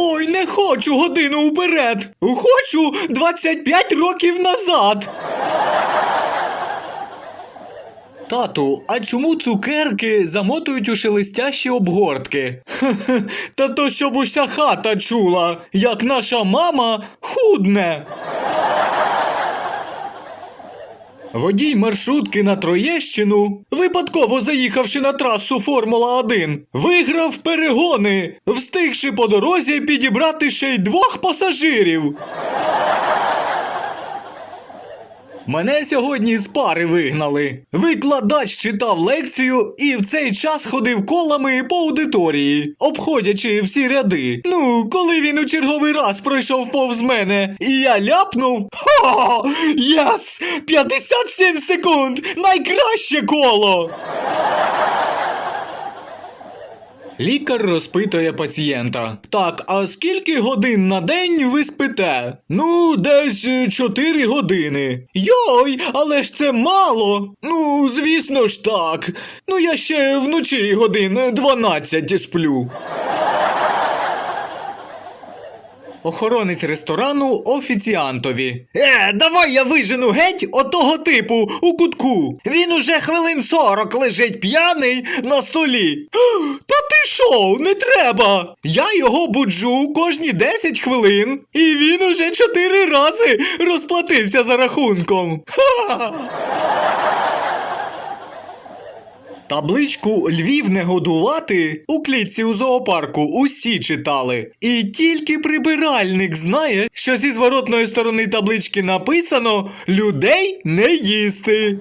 Ой, не хочу годину вперед. Хочу 25 років назад. Тату, а чому цукерки замотують у шелестящі обгортки? Та то щоб уся хата чула, як наша мама худне. Водій маршрутки на Троєщину, випадково заїхавши на трасу Формула 1, виграв перегони, встигши по дорозі підібрати ще й двох пасажирів. Мене сьогодні з пари вигнали. Викладач читав лекцію і в цей час ходив колами по аудиторії, обходячи всі ряди. Ну, коли він у черговий раз пройшов повз мене, і я ляпнув. Ха! Єс! 57 секунд! Найкраще коло! Лікар розпитує пацієнта. Так, а скільки годин на день ви спите? Ну, десь 4 години. Йой, але ж це мало. Ну, звісно ж так. Ну я ще вночі годин 12 сплю. Охоронець ресторану офіціантові. Е, давай я вижену геть отого типу у кутку. Він уже хвилин 40 лежить п'яний на столі. Та ти шо, не треба. Я його буджу кожні 10 хвилин, і він уже 4 рази розплатився за рахунком. Ха! Табличку Львів не годувати у клітці у зоопарку усі читали. І тільки прибиральник знає, що зі зворотної сторони таблички написано людей не їсти.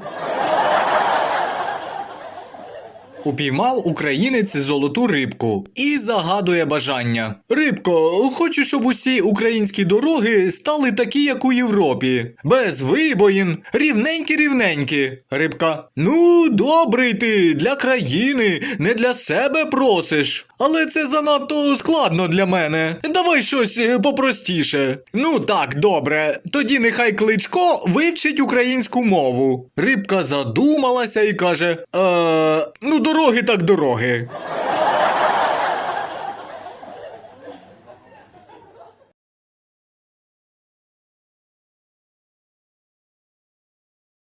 Упіймав українець золоту рибку і загадує бажання. Рибко, хочу, щоб усі українські дороги стали такі, як у Європі. Без вибоїн, рівненькі-рівненькі. Рибка. Ну, добрий ти, для країни, не для себе просиш. Але це занадто складно для мене. Давай щось е, попростіше. Ну так, добре. Тоді нехай кличко вивчить українську мову. Рибка задумалася і каже: Е, ну, дороги так дороги.